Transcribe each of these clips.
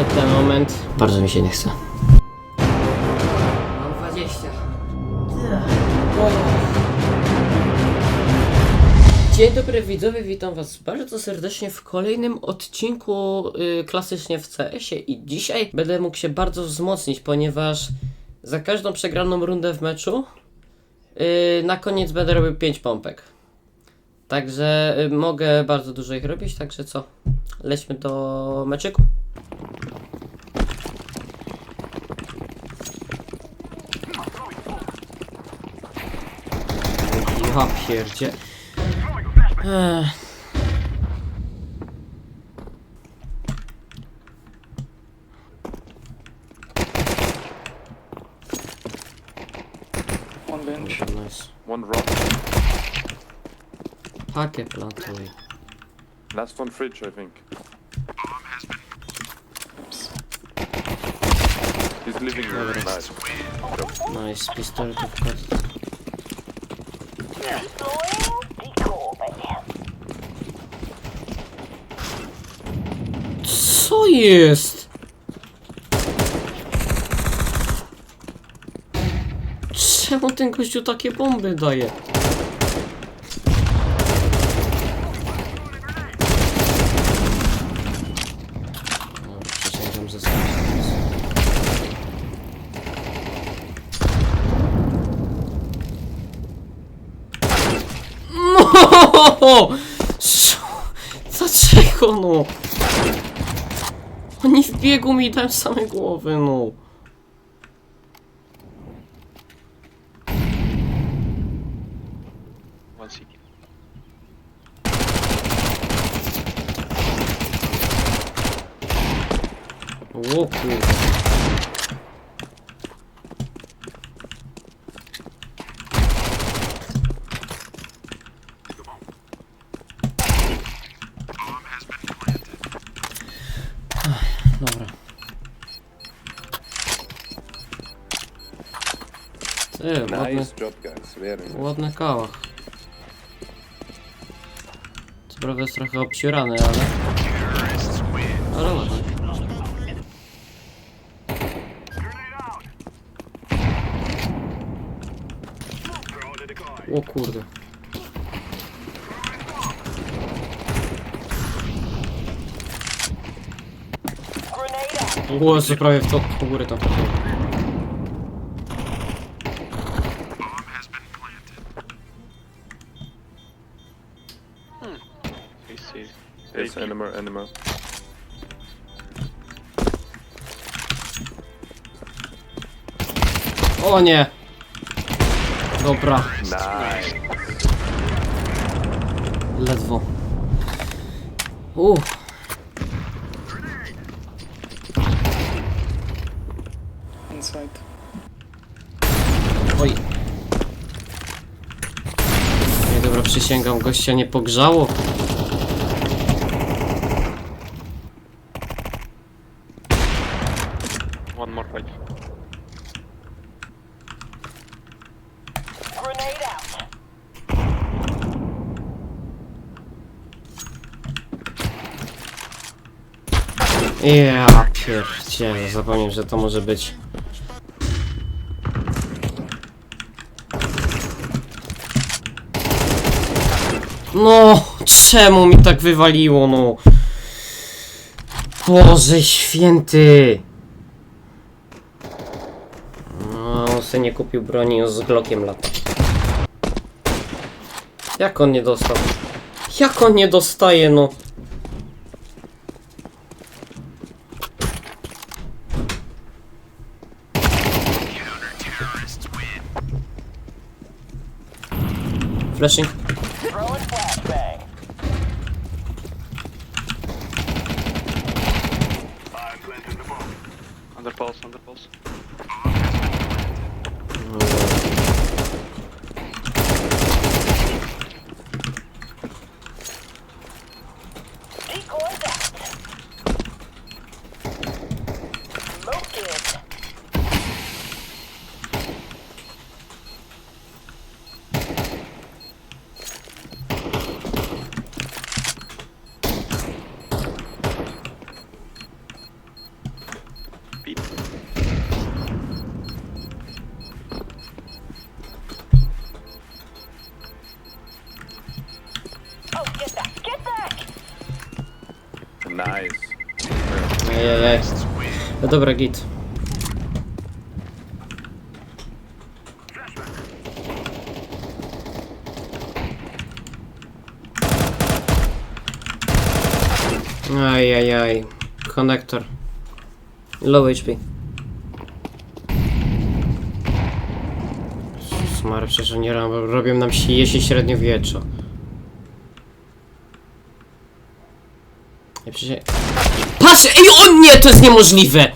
nadszedł ten moment. Bardzo mi się nie chce. Mam 20. Dzień dobry widzowie, witam was bardzo serdecznie w kolejnym odcinku y, klasycznie w CS-ie i dzisiaj będę mógł się bardzo wzmocnić, ponieważ za każdą przegraną rundę w meczu y, na koniec będę robił 5 pompek. Także y, mogę bardzo dużo ich robić, także co? Lećmy do meczyku. Ja pierdzie. Ech. One bench. Nice. One rock. Pakę plantuj. Last one fridge, I think. Living room. Nice. Nice, pistoletów kart. Co jest? Czemu ten gościu takie bomby daje? Dobra, przesięgam ze sobą. No! Co? Dlaczego no? Oni w mi dają same głowy, no. O kurde. Ładny, nice. ładny kałach. Co prawda jest trochę obsierany, ale... Ale ładny. O kurde. O, co prawie w to po górę tam Animal, animal. O nie! Dobra, Nice. ledwo. Uff. Inside. Oj. Nie dobra, przysięgam, gościa nie pogrzało. One more right. Grenade out. Ja pierdzielę, zapomniałem, że to może być. No, czemu mi tak wywaliło, no? Boże święty! No, on se nie kupił broni, on z Glockiem lata. Jak on nie dostał? Jak on nie dostaje, no? Flashing. Ajajaj. No dobra, git. Ajajaj. Konektor. Low HP. Smary, przecież ro- robią nam jeśli średniowieczo. Przecież... Patrz! Ej, o nie! To jest niemożliwe!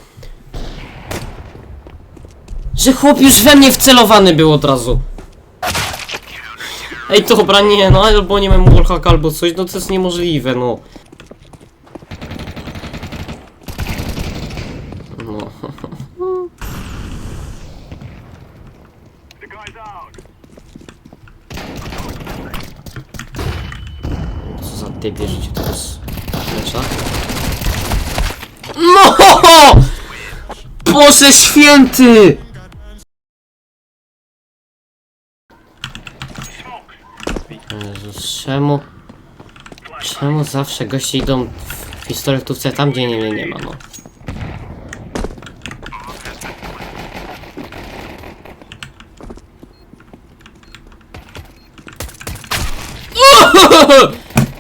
Że chłop już we mnie wcelowany był od razu. Ej, dobra, nie, no albo nie mam wallhack albo coś, no to jest niemożliwe, no. No. Co za ty bierzecie teraz? Lecza? No! Boże święty! Jezus, czemu? Czemu zawsze goście idą w pistoletówce tam, gdzie nie, nie, ma, no?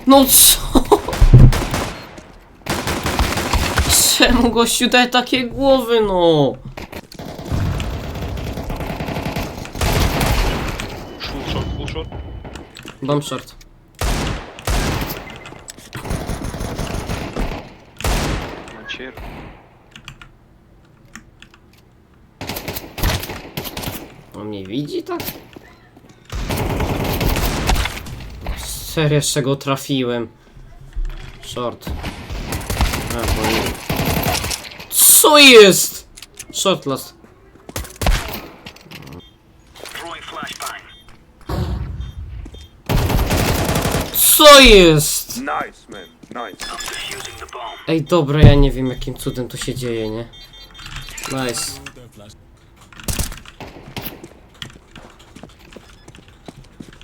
No co? Czemu gościu daje takie głowy, no? Full shot, full shot. Bomb short. Chair. On mnie widzi tak? Serio, z czego trafiłem? Short. A, bo nie. Co jest? Short last. Co jest? Nice, man. Nice. Ej, dobra, ja nie wiem jakim cudem to się dzieje, nie? Nice.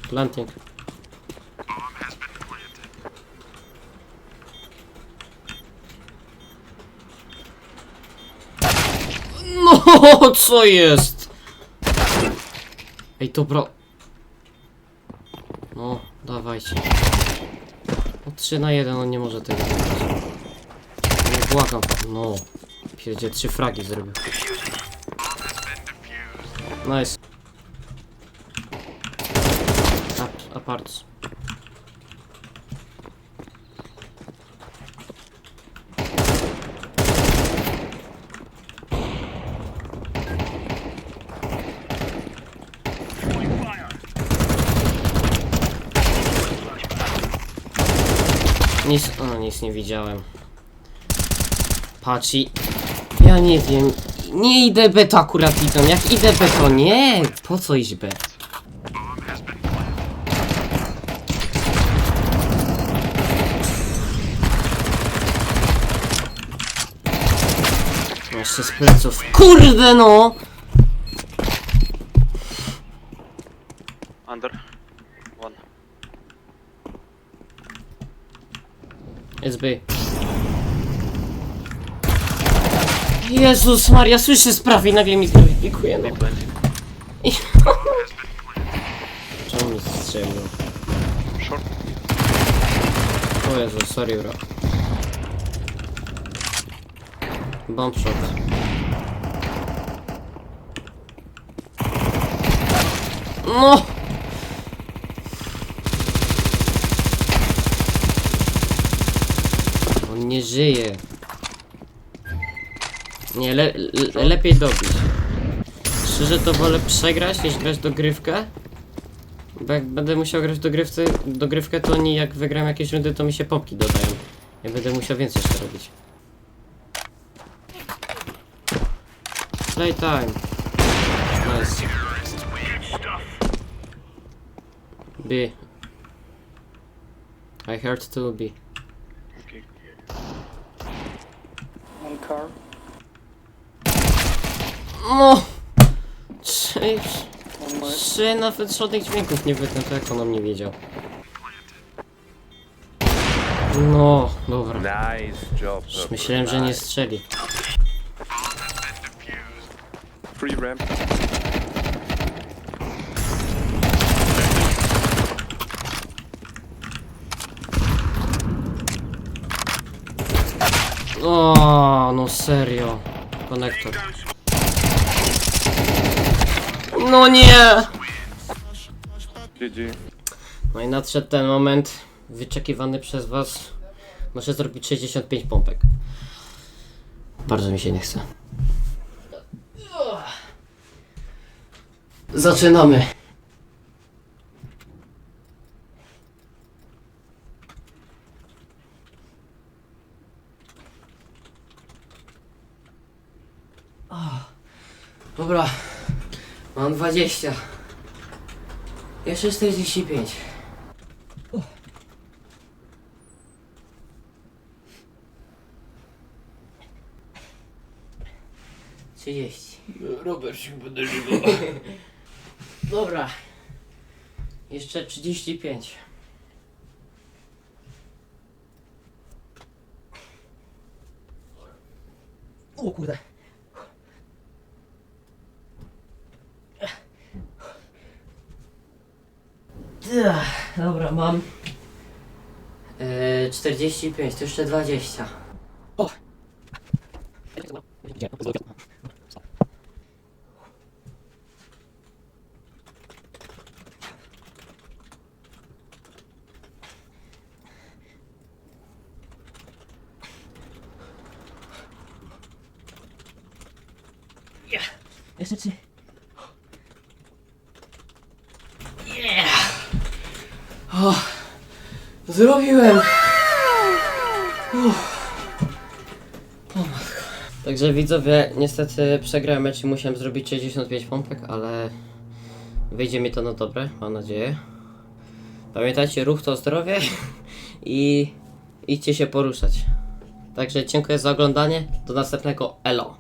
Planting. No, co jest? Ej, dobra. No, dawajcie. No 3 na 1, on nie może tego zrobić. Nie błagam. No. Pierdzie trzy fragi zrobił. Nice. Apart. Nic, o, nic nie widziałem. Patrz i... Ja nie wiem. Nie idę B to akurat idą. Jak idę to nie. Po co iść B? Jeszcze z pleców. Kurde no! Jest B. Jezus Maria, słyszę sprawy i nagle mi zweryfikuje, no. I... Czemu mi strzelił? Short. O Jezu, sorry bro. Bomb shot. No! On nie żyje. Nie, le, le, lepiej dobić. Szczerze to wolę przegrać niż grać dogrywkę. Bo jak będę musiał grać dogrywce, dogrywkę, to oni jak wygram jakieś rundy, to mi się pompki dodają. Ja będę musiał więcej jeszcze robić. Playtime. Nice. B. I heard to B. No! Czy nawet żadnych dźwięków nie wydam, to jak on o mnie wiedział? No, dobra. Nice job. Już myślałem, że nie strzeli. Free ramp. O, no serio. Konektor. No nie! GG. No i nadszedł ten moment wyczekiwany przez was. Muszę zrobić 65 pompek. Bardzo mi się nie chce. Zaczynamy. Dobra, mam 20. Jeszcze 45. Trzydzieści. Robert się będę Dobra. Jeszcze 35. O kurde. Ech, Dobra, mam. Yy, 45, to jeszcze 20. O! Yeah. Jeszcze trzy. Yeah. O, zrobiłem. Uff. O. Także widzowie, niestety przegrałem mecz i musiałem zrobić 65 pompek, ale wyjdzie mi to na dobre, mam nadzieję. Pamiętajcie, ruch to zdrowie i idźcie się poruszać. Także dziękuję za oglądanie, do następnego elo.